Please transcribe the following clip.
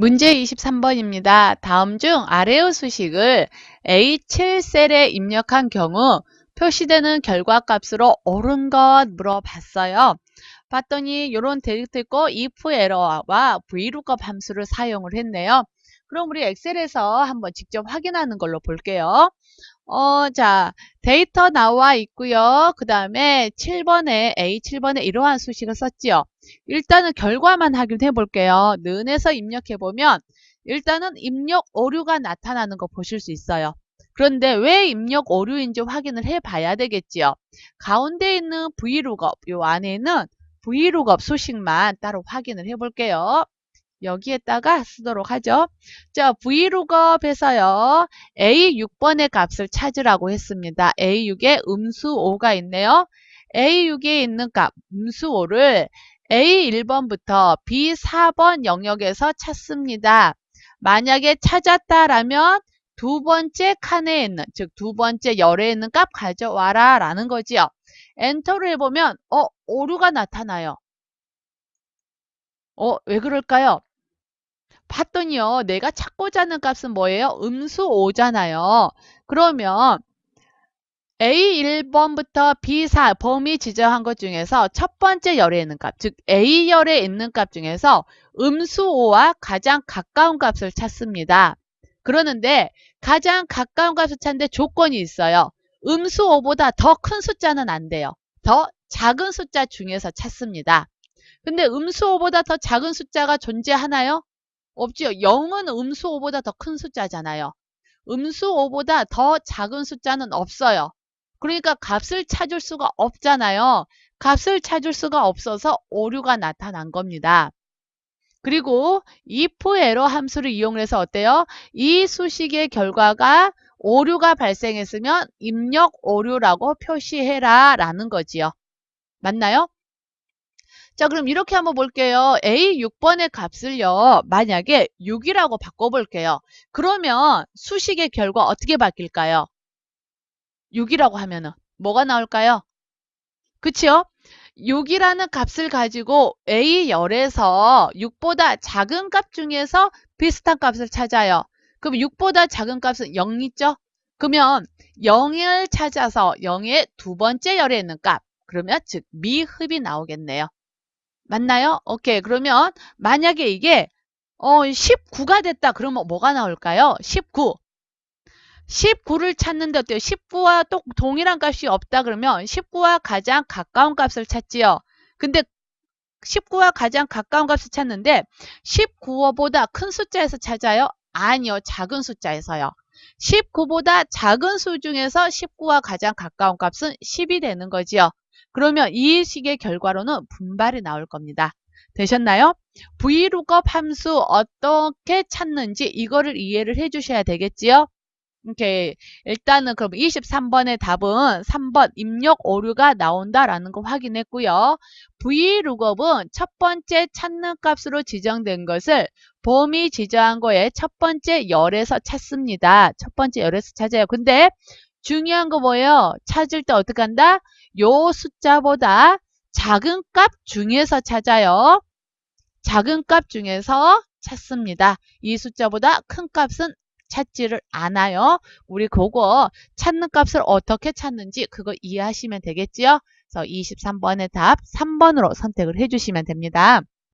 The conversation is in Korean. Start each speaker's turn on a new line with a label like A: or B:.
A: 문제 23번입니다. 다음 중 아래의 수식을 A7셀에 입력한 경우 표시되는 결과값으로 옳은 것 물어봤어요. 봤더니 이런 데이터 있고 if 에러와 vlookup 함수를 사용을 했네요. 그럼 우리 엑셀에서 한번 직접 확인하는 걸로 볼게요. 어, 자, 데이터 나와 있고요. 그 다음에 7번에 A7번에 이러한 수식을 썼지요. 일단은 결과만 확인해 볼게요. 는에서 입력해 보면 일단은 입력 오류가 나타나는 거 보실 수 있어요. 그런데 왜 입력 오류인지 확인을 해 봐야 되겠지요. 가운데 있는 vlookup 요 안에는 vlookup 수식만 따로 확인을 해 볼게요. 여기에다가 쓰도록 하죠. 자, vlookup에서요. A6번의 값을 찾으라고 했습니다. A6에 음수 5가 있네요. A6에 있는 값, 음수 5를 A1번부터 B4번 영역에서 찾습니다. 만약에 찾았다라면 두 번째 칸에 있는, 즉 두 번째 열에 있는 값 가져와라 라는 거지요. 엔터를 해보면 어 오류가 나타나요. 어, 왜 그럴까요? 봤더니요. 내가 찾고자 하는 값은 뭐예요? 음수 5잖아요. 그러면 A1번부터 B4 범위 지정한 것 중에서 첫 번째 열에 있는 값, 즉 A열에 있는 값 중에서 음수 5와 가장 가까운 값을 찾습니다. 그러는데 가장 가까운 값을 찾는데 조건이 있어요. 음수 5보다 더 큰 숫자는 안 돼요. 더 작은 숫자 중에서 찾습니다. 근데 음수 5보다 더 작은 숫자가 존재하나요? 없지요. 0은 음수 5보다 더 큰 숫자잖아요. 음수 5보다 더 작은 숫자는 없어요. 그러니까 값을 찾을 수가 없잖아요. 값을 찾을 수가 없어서 오류가 나타난 겁니다. 그리고 if 에러 함수를 이용해서 어때요? 이 수식의 결과가 오류가 발생했으면 입력 오류라고 표시해라 라는 거지요. 맞나요? 자 그럼 이렇게 한번 볼게요. A 6번의 값을요. 만약에 6이라고 바꿔볼게요. 그러면 수식의 결과 어떻게 바뀔까요? 6이라고 하면은 뭐가 나올까요? 그치요? 6이라는 값을 가지고 A열에서 6보다 작은 값 중에서 비슷한 값을 찾아요. 그럼 6보다 작은 값은 0 있죠? 그러면 0을 찾아서 0의 두 번째 열에 있는 값 그러면 즉 미흡이 나오겠네요. 맞나요? 오케이. 그러면 만약에 이게 어 19가 됐다. 그러면 뭐가 나올까요? 19. 19를 찾는데 어때요? 19와 또 동일한 값이 없다 그러면 19와 가장 가까운 값을 찾지요. 근데 19와 가장 가까운 값을 찾는데 19보다 큰 숫자에서 찾아요? 아니요. 작은 숫자에서요. 19보다 작은 수 중에서 19와 가장 가까운 값은 10이 되는 거지요. 그러면 이 식의 결과로는 분발이 나올 겁니다. 되셨나요? vlookup 함수 어떻게 찾는지 이거를 이해를 해 주셔야 되겠지요? 오케이. 일단은 그럼 23번의 답은 3번 입력 오류가 나온다라는 거 확인했고요. vlookup은 첫 번째 찾는 값으로 지정된 것을 범위 지정한 거에 첫 번째 열에서 찾습니다. 첫 번째 열에서 찾아요. 근데 중요한 거 뭐예요? 찾을 때 어떻게 한다? 요 숫자보다 작은 값 중에서 찾아요. 작은 값 중에서 찾습니다. 이 숫자보다 큰 값은 찾지를 않아요. 우리 그거 찾는 값을 어떻게 찾는지 그거 이해하시면 되겠지요. 그래서 23번의 답 3번으로 선택을 해주시면 됩니다.